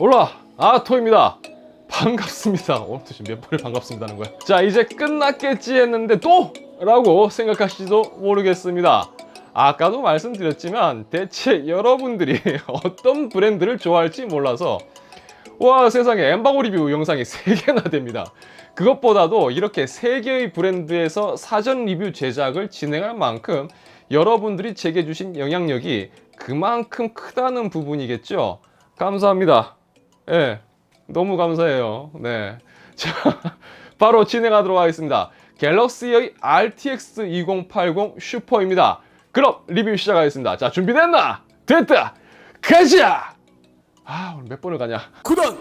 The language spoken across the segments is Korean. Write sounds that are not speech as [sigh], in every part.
올라! 아토입니다. 반갑습니다. 오늘도 몇 번을 반갑습니다는 거야? 자 이제 끝났겠지 했는데 또? 라고 생각하실지도 모르겠습니다. 아까도 말씀드렸지만 대체 여러분들이 [laughs] 어떤 브랜드를 좋아할지 몰라서 와 세상에. 엠바고 리뷰 영상이 3개나 됩니다. 그것보다도 이렇게 3개의 브랜드에서 사전 리뷰 제작을 진행할 만큼 여러분들이 제게 주신 영향력이 그만큼 크다는 부분이겠죠 감사합니다 예, 너무 감사해요. 네. 자, [laughs] 바로 진행하도록 하겠습니다. 갤럭시의 RTX 2080 슈퍼입니다. 그럼 리뷰 시작하겠습니다. 자, 준비됐나? 됐다! 가자! 아, 오늘 몇 번을 가냐? 구단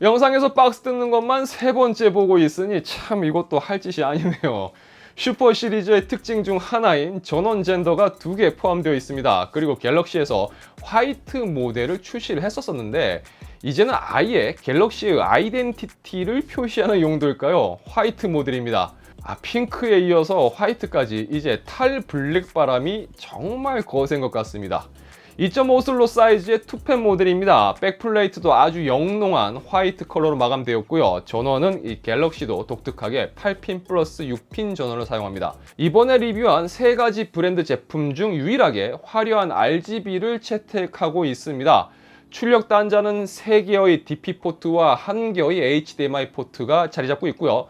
영상에서 박스 뜯는 것만 세 번째 보고 있으니 참 이것도 할 짓이 아니네요. 슈퍼 시리즈의 특징 중 하나인 전원 젠더가 두 개 포함되어 있습니다. 그리고 갤럭시에서 화이트 모델을 출시를 했었었는데 이제는 아예 갤럭시의 아이덴티티를 표시하는 용도일까요? 화이트 모델입니다. 아, 핑크에 이어서 화이트까지 이제 탈 블랙 바람이 정말 거센 것 같습니다. 2.5 슬로 사이즈의 투펜 모델입니다. 백플레이트도 아주 영롱한 화이트 컬러로 마감되었고요. 전원은 이 갤럭시도 독특하게 8핀 플러스 6핀 전원을 사용합니다. 이번에 리뷰한 세 가지 브랜드 제품 중 유일하게 화려한 RGB를 채택하고 있습니다. 출력 단자는 3개의 DP 포트와 1개의 HDMI 포트가 자리 잡고 있고요.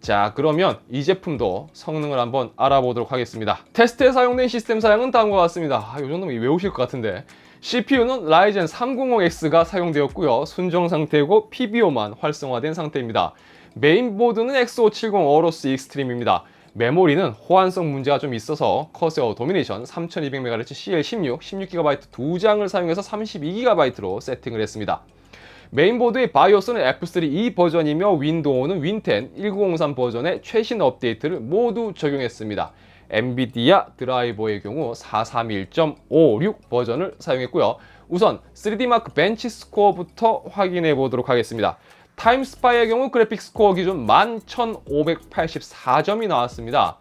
자 그러면 이 제품도 성능을 한번 알아보도록 하겠습니다. 테스트에 사용된 시스템 사양은 다음과 같습니다. 아, 이 정도면 외우실 것 같은데. CPU는 라이젠 305X가 사용되었고요. 순정 상태고 PBO만 활성화된 상태입니다. 메인보드는 X570 어로스 익스트림입니다. 메모리는 호환성 문제가 좀 있어서 커세어 도미네이션 3200MHz CL16 16GB 두 장을 사용해서 32GB로 세팅을 했습니다 메인보드의 바이오스는 F3E 버전이며 윈도우는 윈10 1903 버전의 최신 업데이트를 모두 적용했습니다. 엔비디아 드라이버의 경우 431.56 버전을 사용했고요. 우선 3D 마크 벤치 스코어부터 확인해 보도록 하겠습니다. 타임스파이의 경우 그래픽 스코어 기준 11,584점이 나왔습니다.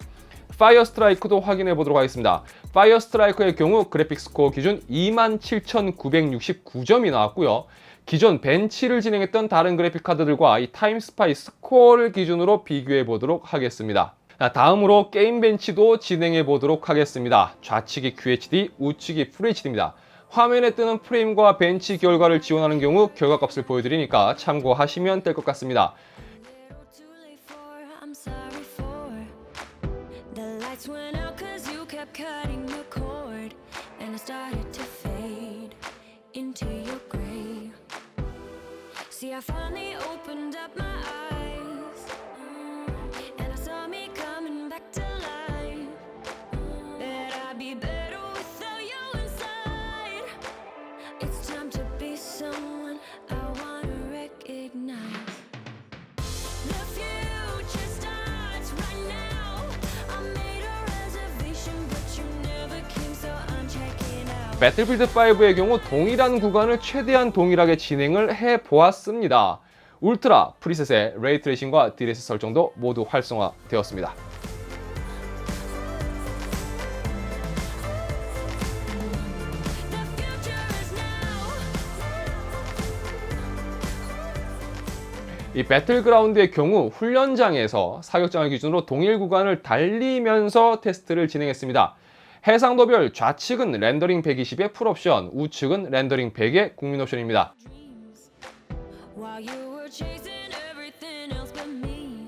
파이어 스트라이크도 확인해 보도록 하겠습니다. 파이어 스트라이크의 경우 그래픽 스코어 기준 27,969점이 나왔고요. 기존 벤치를 진행했던 다른 그래픽 카드들과 이 타임스파이 스코어를 기준으로 비교해 보도록 하겠습니다. 자, 다음으로 게임 벤치도 진행해 보도록 하겠습니다. 좌측이 QHD, 우측이 FHD입니다. 화면에 뜨는 프레임과 벤치 결과를 지원하는 경우 결과값을 보여드리니까 참고하시면 될 것 같습니다. I finally opened oh, 배틀필드 5의 경우 동일한 구간을 최대한 동일하게 진행을 해 보았습니다. 울트라 프리셋의 레이트레이싱과 DLS 설정도 모두 활성화되었습니다. 이 배틀그라운드의 경우 훈련장에서 사격장을 기준으로 동일 구간을 달리면서 테스트를 진행했습니다. 해상도별 좌측은 렌더링 120의 풀옵션, 우측은 렌더링 100의 국민 옵션입니다. dreams while you were chasing everything else but me.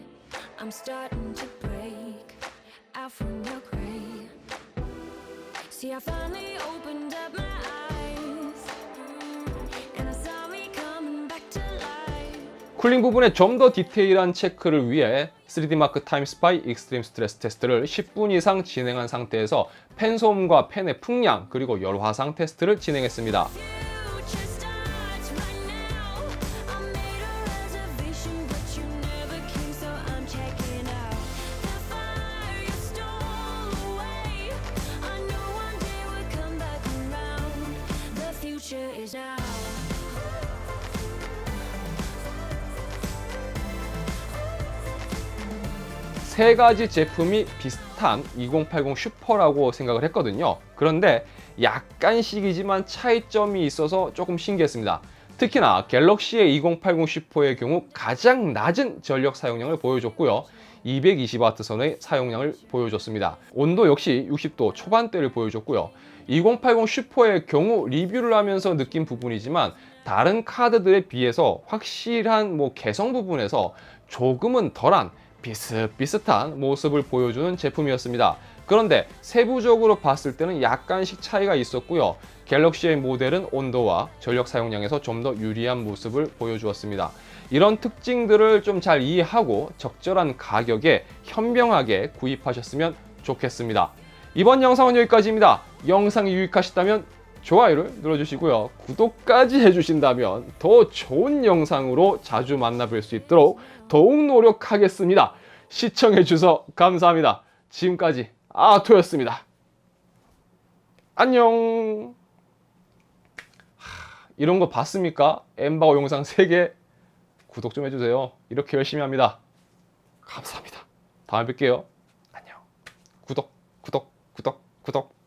I'm starting to break out from your gray. See, I finally opened up my eyes, and I saw me coming back to life. 쿨링 부분에 좀 더 디테일한 체크를 위해 3D 마크 타임 스파이 익스트림 스트레스 테스트를 10분 이상 진행한 상태에서 팬 소음과 팬의 풍량 그리고 열 화상 테스트를 진행했습니다. Starts 세 가지 제품이 비슷한 2080 슈퍼라고 생각을 했거든요. 그런데 약간씩이지만 차이점이 있어서 조금 신기했습니다. 특히나 갤럭시의 2080 슈퍼의 경우 가장 낮은 전력 사용량을 보여줬고요. 220W 선의 사용량을 보여줬습니다. 온도 역시 60도 초반대를 보여줬고요. 2080 슈퍼의 경우 리뷰를 하면서 느낀 부분이지만 다른 카드들에 비해서 확실한 뭐 개성 부분에서 조금은 덜한 비슷비슷한 모습을 보여주는 제품이었습니다. 그런데 세부적으로 봤을 때는 약간씩 차이가 있었고요. 갤럭시의 모델은 온도와 전력 사용량에서 좀 더 유리한 모습을 보여주었습니다. 이런 특징들을 좀 잘 이해하고 적절한 가격에 현명하게 구입하셨으면 좋겠습니다. 이번 영상은 여기까지입니다. 영상이 유익하셨다면 좋아요를 눌러주시고요. 구독까지 해주신다면 더 좋은 영상으로 자주 만나뵐 수 있도록 더욱 노력하겠습니다. 시청해주셔서 감사합니다. 지금까지 아토였습니다. 안녕. 하, 이런 거 봤습니까? 엠바오 영상 3개 구독 좀 해주세요. 이렇게 열심히 합니다. 감사합니다. 다음에 뵐게요. 안녕. 구독, 구독, 구독, 구독.